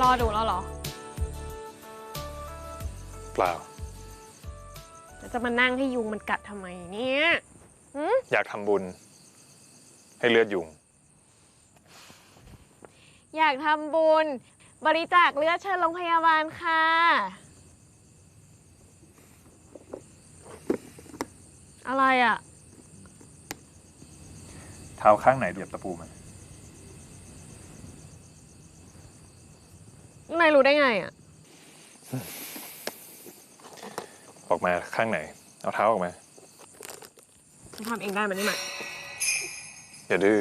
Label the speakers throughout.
Speaker 1: ารอดูแล้วเหรอ
Speaker 2: เปล่า
Speaker 1: แล้วจะมานั่งให้ยุงมันกัดทำไมเนี่ยหืม
Speaker 2: อยากทำบุญ ให้เลือดยุง
Speaker 1: อยากทำบุญ บริจาคเลือดเชิญโรงพยาบาลค่ะ อะไรอะ
Speaker 2: เท้าข้างไหนเหยียบตะปูมัน
Speaker 1: นายรู้ได้ไงอะ
Speaker 2: ออกมาข้างไหน เอาเท้าออกมา
Speaker 1: ฉันทำเองได้มันนี่มา
Speaker 2: อย่าดื้อ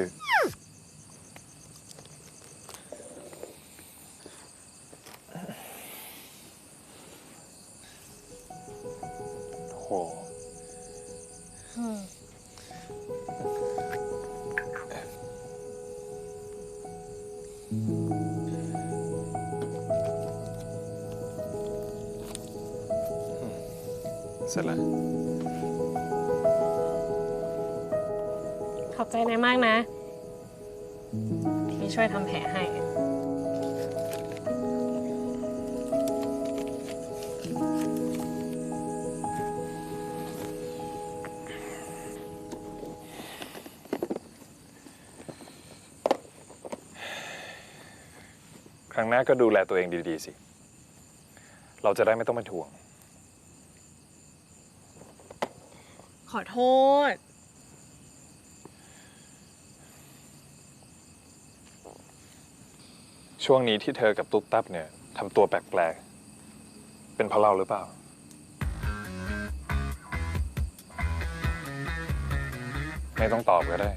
Speaker 2: โห เสร็จแล้ว
Speaker 1: ขอบใจนายมากนะ ที่ช่วยทำแผลให้
Speaker 2: ครั้งหน้าก็ดูแลตัวเองดี ๆ สิ เราจะได้ไม่ต้องเป็นห่วง
Speaker 1: ขอโทษ
Speaker 2: ช่วงนี้ที่เธอกับตุ๊บตับเนี่ยทำตัวแปลกๆ เป็นเพราะเราหรือเปล่า ไม่ต้องตอบก็ได้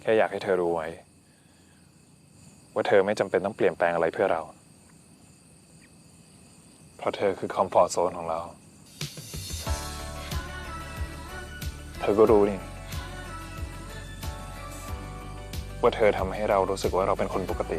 Speaker 2: แค่อยากให้เธอรู้ไว้ ว่าเธอไม่จำเป็นต้องเปลี่ยนแปลงอะไรเพื่อเรา ราะเธอคือคอมฟอร์ทโซนของเรา เธอก็รู้นี่ ว่าเธอทำให้เรารู้สึกว่าเราเป็นคนปกติ